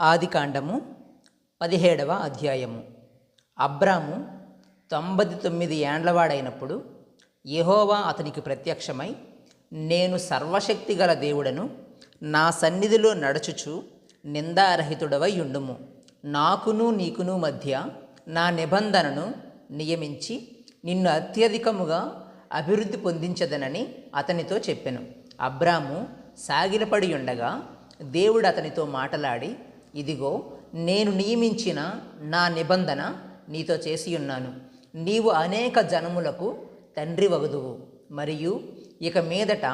ఆదికాండము పదిహేడవ అధ్యాయము. అబ్రాము తొంభై తొమ్మిది ఏండ్లవాడైనప్పుడు యహోవా అతనికి ప్రత్యక్షమై నేను సర్వశక్తి గల దేవుడను నా సన్నిధిలో నడచుచు నిందారహితుడవై ఉండుము నాకును నీకును మధ్య నా నిబంధనను నియమించి నిన్ను అత్యధికముగా అభివృద్ధి పొందించదనని అతనితో చెప్పెను. అబ్రాము సాగిలపడి ఉండగా దేవుడు అతనితో మాటలాడి ఇదిగో నేను నియమించిన నా నిబంధన నీతో చేసి ఉన్నాను. నీవు అనేక జనములకు తండ్రి వగుదువు. మరియు ఇక మీదట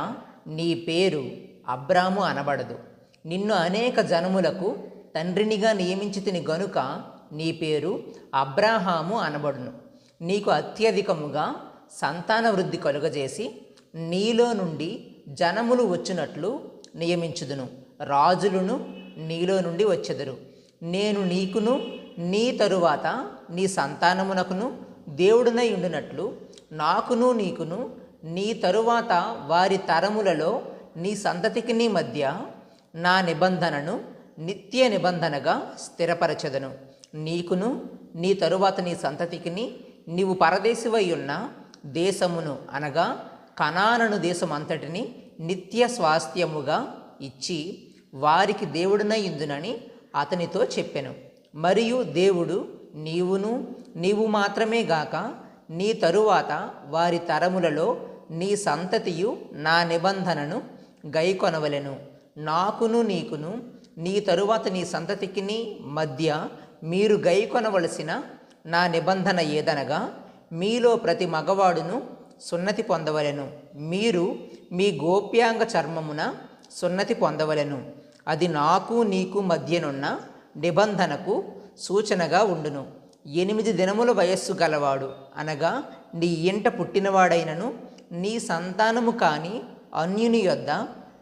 నీ పేరు అబ్రాము అనబడదు. నిన్ను అనేక జనములకు తండ్రినిగా నియమించి తిని గనుక నీ పేరు అబ్రాహాము అనబడును. నీకు అత్యధికముగా సంతాన వృద్ధి కలుగజేసి నీలో నుండి జనములు వచ్చినట్లు నియమించుదును. రాజులను నీలో నుండి వచ్చెదరు. నేను నీకును నీ తరువాత నీ సంతానమునకును దేవుడునై ఉండినట్లు నాకును నీకును నీ తరువాత వారి తరములలో నీ సంతతికి నీ మధ్య నా నిబంధనను నిత్య నిబంధనగా స్థిరపరచదను. నీకును నీ తరువాత నీ సంతతికిని నీవు పరదేశివై ఉన్న దేశమును అనగా కనానను దేశం అంతటిని నిత్య స్వాస్థ్యముగా ఇచ్చి వారికి దేవుడునై ఇందునని అతనితో చెప్పెను. మరియు దేవుడు నీవును నీవు మాత్రమే గాక నీ తరువాత వారి తరములలో నీ సంతతియు నా నిబంధనను గైకొనవలెను. నాకును నీకును నీ తరువాత నీ సంతతికిని మధ్య మీరు గైకొనవలసిన నా నిబంధన ఏదనగా మీలో ప్రతి మగవాడును సున్నతి పొందవలెను. మీరు మీ గోప్యాంగ చర్మమున సున్నతి పొందవలెను. అది నాకు నీకు మధ్యనున్న నిబంధనకు సూచనగా ఉండును. ఎనిమిది దినముల వయస్సు గలవాడు అనగా నీ ఇంట పుట్టినవాడైనను నీ సంతానము కాని అన్యుని యొద్ద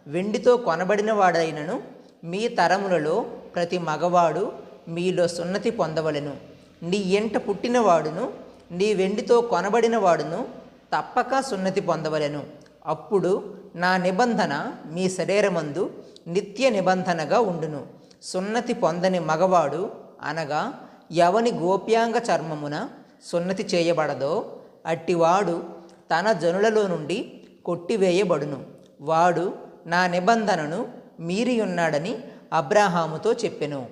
వెండితో కొనబడినవాడైనను మీ తరములలో ప్రతి మగవాడు మీలో సున్నతి పొందవలెను. నీ ఇంట పుట్టినవాడును నీ వెండితో కొనబడిన వాడును తప్పక సున్నతి పొందవలెను. అప్పుడు నా నిబంధన మీ శరీరమందు నిత్య నిబంధనగా ఉండును. సున్నతి పొందని మగవాడు అనగా ఎవని గోప్యాంగ చర్మమున సున్నతి చేయబడదో అట్టివాడు తన జనులలో నుండి కొట్టివేయబడును. వాడు నా నిబంధనను మీరి ఉన్నాడని అబ్రాహాముతో చెప్పెను.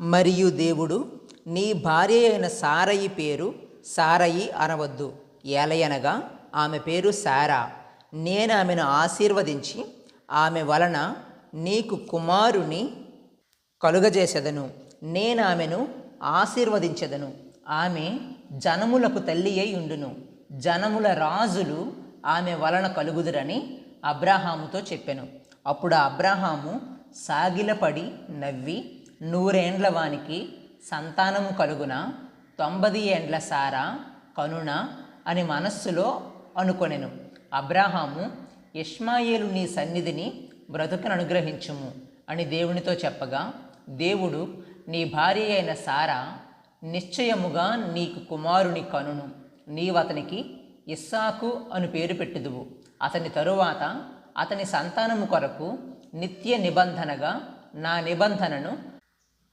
మరియు దేవుడు నీ భార్య అయిన సారయి పేరు సారయి అనవద్దు. ఏలయనగా ఆమె పేరు సారా. నేను ఆమెను ఆశీర్వదించి ఆమె వలన నీకు కుమారుని కలుగజేసెదను. నేను ఆమెను ఆశీర్వదించెదను. ఆమె జనములకు తల్లి అయి ఉండును. జనముల రాజులు ఆమె వలన కలుగుదురని అబ్రాహాముతో చెప్పెను. అప్పుడు అబ్రాహాము సాగిలపడి నవ్వి నూరేండ్ల వానికి సంతానము కలుగున తొంభది ఏండ్ల సారా కనున అని మనస్సులో అనుకొనెను. అబ్రాహాము ఇష్మాయేలు నీ సన్నిధిని బ్రతుకను అనుగ్రహించుము అని దేవునితో చెప్పగా దేవుడు నీ భార్య అయిన సారా నిశ్చయముగా నీకు కుమారుని కనును. నీవు అతనికి ఇస్సాకు అని పేరు పెట్టుదువు. అతని తరువాత అతని సంతానము కొరకు నిత్య నిబంధనగా నా నిబంధనను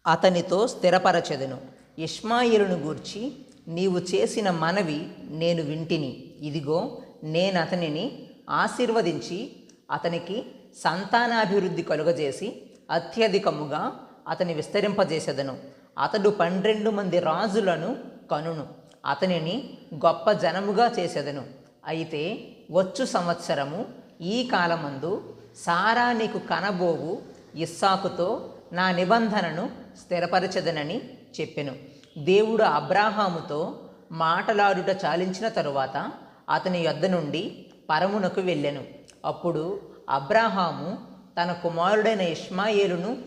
అతనితో స్థిరపరచెదను. ఇష్మాయిలును గూర్చి నీవు చేసిన మనవి నేను వింటిని. ఇదిగో నేను అతనిని ఆశీర్వదించి అతనికి సంతానాభివృద్ధి కలుగజేసి అత్యధికముగా అతని విస్తరింపజేసేదను. అతడు పన్నెండు మంది రాజులను కనును. అతనిని గొప్ప జనముగా చేసేదను. అయితే వచ్చు సంవత్సరము ఈ కాలమందు సారా నీకు కనబోవు ఇస్సాకుతో నా నిబంధనను స్థిరపరచదనని చెప్పెను. దేవుడు అబ్రాహాముతో మాటలాడుట చాలించిన తరువాత అతని యొద్ద నుండి పరమునకు వెళ్ళెను. అప్పుడు అబ్రాహాము తన కుమారుడైన ఇష్మాయేలును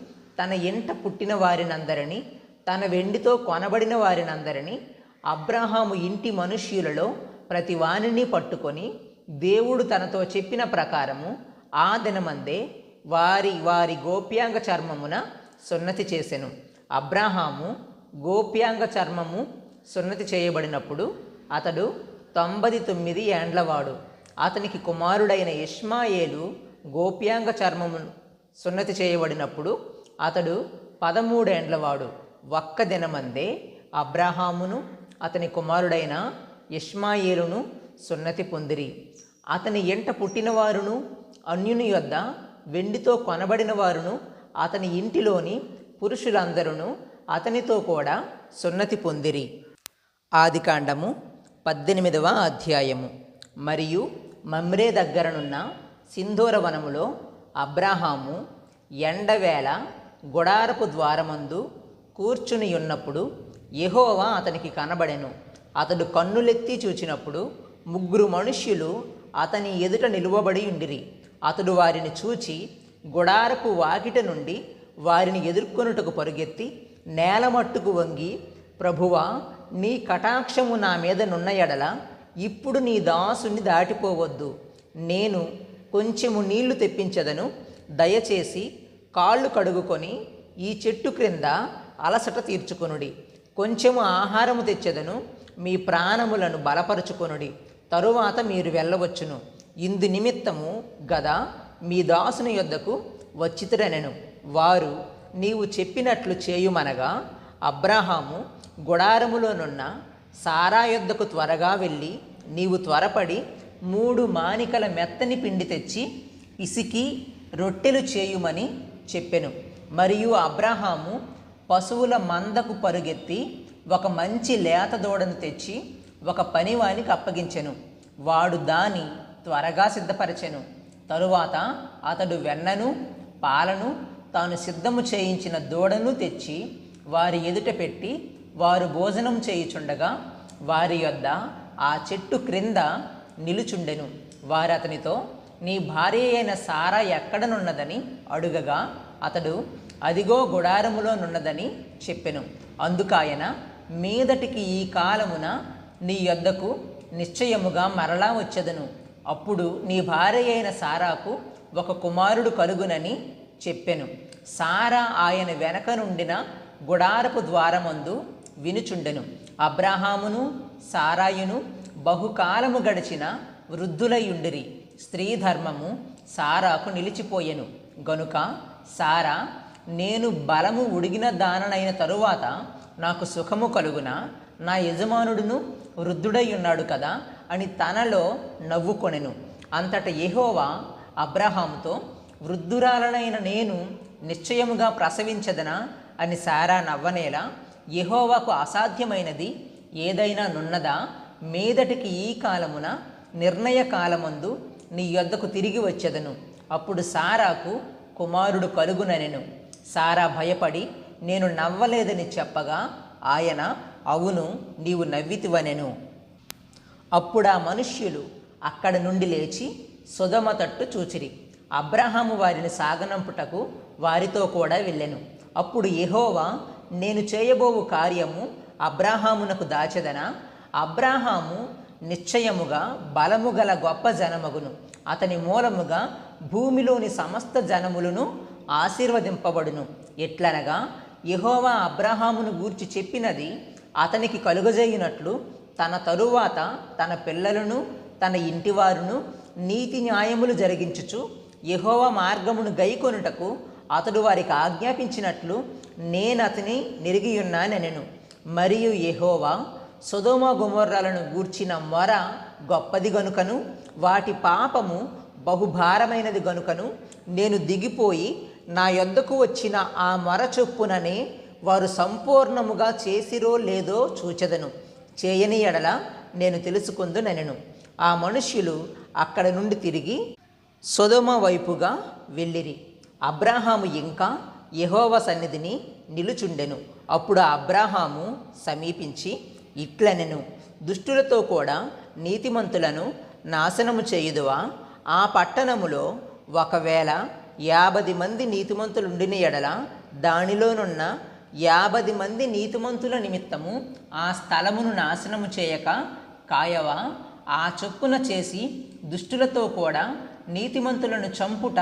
తన ఇంట పుట్టిన వారినందరినీ తన వెండితో కొనబడిన వారినందరినీ అబ్రాహాము ఇంటి మనుష్యులలో ప్రతి వానిని పట్టుకొని దేవుడు తనతో చెప్పిన ప్రకారము ఆ దినమందే వారి వారి గోప్యాంగ చర్మమున సున్నతి చేసెను. అబ్రాహాము గోప్యాంగ చర్మము సున్నతి చేయబడినప్పుడు అతడు తొంభై తొమ్మిది ఏండ్లవాడు. అతనికి కుమారుడైన ఇష్మాయేలు గోప్యాంగ చర్మము సున్నతి చేయబడినప్పుడు అతడు పదమూడేండ్లవాడు ఒక్క దినమందే అబ్రహామును అతని కుమారుడైన ఇష్మాయేలును సున్నతి పొందిరి. అతని ఎంట పుట్టినవారును అన్యుని యొద్ద వెండితో కొనబడిన వారును అతని ఇంటిలోని పురుషులందరూ అతనితో కూడా సున్నతి పొందిరి. ఆదికాండము పద్దెనిమిదవ అధ్యాయము. మరియు మమ్రే దగ్గరనున్న సింధూర వనములో అబ్రాహాము ఎండవేళ గుడారపు ద్వారమందు కూర్చుని ఉన్నప్పుడు యెహోవా అతనికి కనబడెను. అతడు కన్నులెత్తి చూచినప్పుడు ముగ్గురు మనుష్యులు అతని ఎదుట నిలువబడి ఉండిరి. అతడు వారిని చూచి గుడారపు వాకిట నుండి వారిని ఎదుర్కొనుటకు పరుగెత్తి నేల మట్టుకు వంగి ప్రభువా నీ కటాక్షము నా మీద నున్న ఎడల ఇప్పుడు నీ దాసుని దాటిపోవద్దు. నేను కొంచెము నీళ్ళు తెప్పించదను. దయచేసి కాళ్ళు కడుగుకొని ఈ చెట్టు క్రింద అలసట తీర్చుకొనుడి. కొంచెము ఆహారము తెచ్చెదను. మీ ప్రాణములను బలపరుచుకొనుడి. తరువాత మీరు వెళ్ళవచ్చును. ఇందు నిమిత్తము గదా మీ దాసుని యొద్దకు వచ్చితురనెను. వారు నీవు చెప్పినట్లు చేయుమనగా అబ్రహాము గుడారములోనున్న సారా యొద్దకు త్వరగా వెళ్ళి నీవు త్వరపడి మూడు మానికల మెత్తని పిండి తెచ్చి ఇసికి రొట్టెలు చేయుమని చెప్పెను. మరియు అబ్రహాము పశువుల మందకు పరుగెత్తి ఒక మంచి లేత దూడను తెచ్చి ఒక పనివానికి అప్పగించెను. వాడు దాని త్వరగా సిద్ధపరచెను. తరువాత అతడు వెన్నను పాలను తాను సిద్ధము చేయించిన దూడను తెచ్చి వారి ఎదుట పెట్టి వారు భోజనం చేయుచుండగా వారి యొద్ద ఆ చెట్టు క్రింద నిలుచుండెను. వారతనితో నీ భార్య అయిన సారా ఎక్కడనున్నదని అడుగగా అతడు అదిగో గుడారములోనున్నదని చెప్పెను. అందుకాయన మీదటికి ఈ కాలమున నీ యొద్దకు నిశ్చయముగా మరలా వచ్చదను. అప్పుడు నీ భార్య అయిన సారాకు ఒక కుమారుడు కలుగునని చెప్పెను. సారా ఆయన వెనక నుండిన గుడారపు ద్వారమందు వినుచుండెను. అబ్రహామును సారాయును బహుకాలము గడిచిన వృద్ధులయుండిరి. స్త్రీ ధర్మము సారాకు నిలిచిపోయెను. గనుక సారా నేను బలము ఉడిగిన దాననైన తరువాత నాకు సుఖము కలుగున? నా యజమానుడును వృద్ధుడై ఉన్నాడు కదా అని తనలో నవ్వుకొనెను. అంతట యెహోవా అబ్రహాంతో వృద్ధురాలనైన నేను నిశ్చయముగా ప్రసవించదనా? అని సారా నవ్వనేలా యెహోవాకు అసాధ్యమైనది ఏదైనా నున్నదా? మీదటికి ఈ కాలమున నిర్ణయ కాలమందు నీ యొద్దకు తిరిగి వచ్చెదను. అప్పుడు సారాకు కుమారుడు కలుగుననెను. సారా భయపడి నేను నవ్వలేదని చెప్పగా ఆయన అవును నీవు నవ్వితివనెను. అప్పుడు ఆ మనుష్యులు అక్కడ నుండి లేచి సుధమ తట్టు చూచిరి. అబ్రహాము వారిని సాగనంపుటకు వారితో కూడా వెళ్ళెను. అప్పుడు ఎహోవా నేను చేయబోవు కార్యము అబ్రాహామునకు దాచెదనా? అబ్రాహాము నిశ్చయముగా బలము గల గొప్ప జనమగును. అతని మూలముగా భూమిలోని సమస్త జనములను ఆశీర్వదింపబడును. ఎట్లనగా యహోవా అబ్రహామును గూర్చి చెప్పినది అతనికి కలుగజేయునట్లు తన తరువాత తన పిల్లలను తన ఇంటివారును నీతి న్యాయములు జరిగించుచు యహోవ మార్గమును గైకొనుటకు అతడు వారికి ఆజ్ఞాపించినట్లు నేను అతని నిరిగియున్నానెనెను. మరియు యహోవా సుధోమ గుమర్రాలను గూర్చిన మొర గొప్పది గనుకను వాటి పాపము బహుభారమైనది గనుకను నేను దిగిపోయి నా యొద్దకు వచ్చిన ఆ మొర చొప్పుననే వారు సంపూర్ణముగా చేసిరో లేదో చూచెదను. చేయని ఎడల నేను తెలుసుకుందునెనెను ఆ మనుష్యులు అక్కడ నుండి తిరిగి సొదొమ వైపుగా వెళ్ళిరి. అబ్రాహాము ఇంకా యహోవ సన్నిధిని నిలుచుండెను. అప్పుడు అబ్రాహాము సమీపించి ఇట్లనెను. దుష్టులతో కూడా నీతిమంతులను నాశనము చేయుదువా? ఆ పట్టణములో ఒకవేళ యాభై మంది నీతిమంతులుండిన ఎడల దానిలోనున్న యాభై మంది నీతిమంతుల నిమిత్తము ఆ స్థలమును నాశనము చేయక కాయవా? ఆ చొప్పున చేసి దుష్టులతో కూడా నీతిమంతులను చంపుట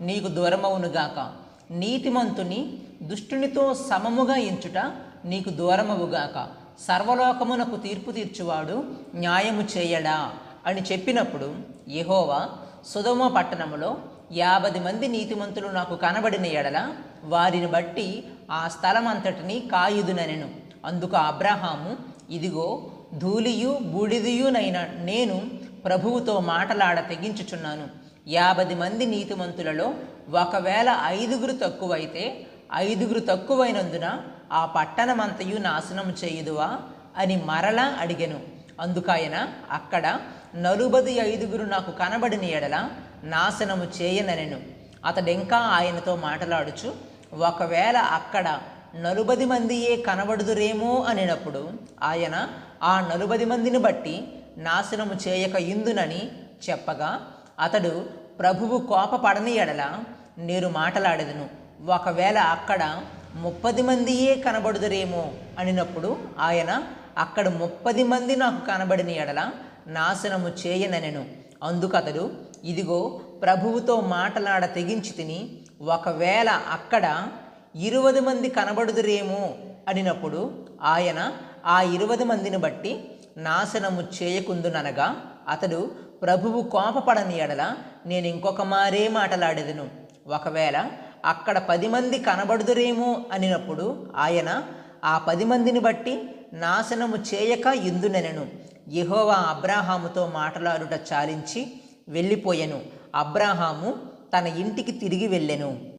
నీకు దూరమవునుగాక నీతిమంతుని దుష్టునితో సమముగా ఎంచుట నీకు దూరమవుగాక సర్వలోకమునకు తీర్పు తీర్చువాడు న్యాయము చేయడా? అని చెప్పినప్పుడు యహోవా సుధమ పట్టణములో యాభై మంది నీతిమంతులు నాకు కనబడిన ఎడల వారిని బట్టి ఆ స్థలం అంతటిని కాయుదునెను అందుకు అబ్రహాము ఇదిగో ధూళియు బూడిదియునైన నేను ప్రభువుతో మాటలాడ తెగించుచున్నాను. యాభై మంది నీతిమంతులలో ఒకవేళ ఐదుగురు తక్కువైతే ఐదుగురు తక్కువైనందున ఆ పట్టణమంతయు నాశనం చేయుదువా అని మరలా అడిగెను. అందుకాయన అక్కడ నలుబది ఐదుగురు నాకు కనబడిన ఎడల నాశనము చేయననెను. అతడింకా ఆయనతో మాట్లాడుచు ఒకవేళ అక్కడ నలుబది మందియే కనబడుదురేమో అనినప్పుడు ఆయన ఆ నలుబది మందిని బట్టి నాశనము చేయక ఇందునని చెప్పగా అతడు ప్రభువు కోపపడని ఎడల నేను మాట్లాడేదను. ఒకవేళ అక్కడ ముప్పది మందియే కనబడుదురేమో అనినప్పుడు ఆయన అక్కడ ముప్పది మంది నాకు కనబడిన ఎడల నాశనము చేయననెను. అందుకతడు ఇదిగో ప్రభువుతో మాటలాడ తెగించి తిని ఒకవేళ అక్కడ ఇరువది మంది కనబడుదురేమో అనినప్పుడు ఆయన ఆ ఇరువది మందిని బట్టి నాశనము చేయకుందుననగా అతడు ప్రభువు కోపపడని ఎడల నేను ఇంకొక మారే మాటలాడేదను. ఒకవేళ అక్కడ పది మంది కనబడుదురేమో అనినప్పుడు ఆయన ఆ పది మందిని బట్టి నాశనము చేయక ఇందునెనను యహోవా అబ్రాహాముతో మాట్లాడుట చాలించి వెళ్ళిపోయెను. అబ్రాహాము తన ఇంటికి తిరిగి వెళ్ళెను.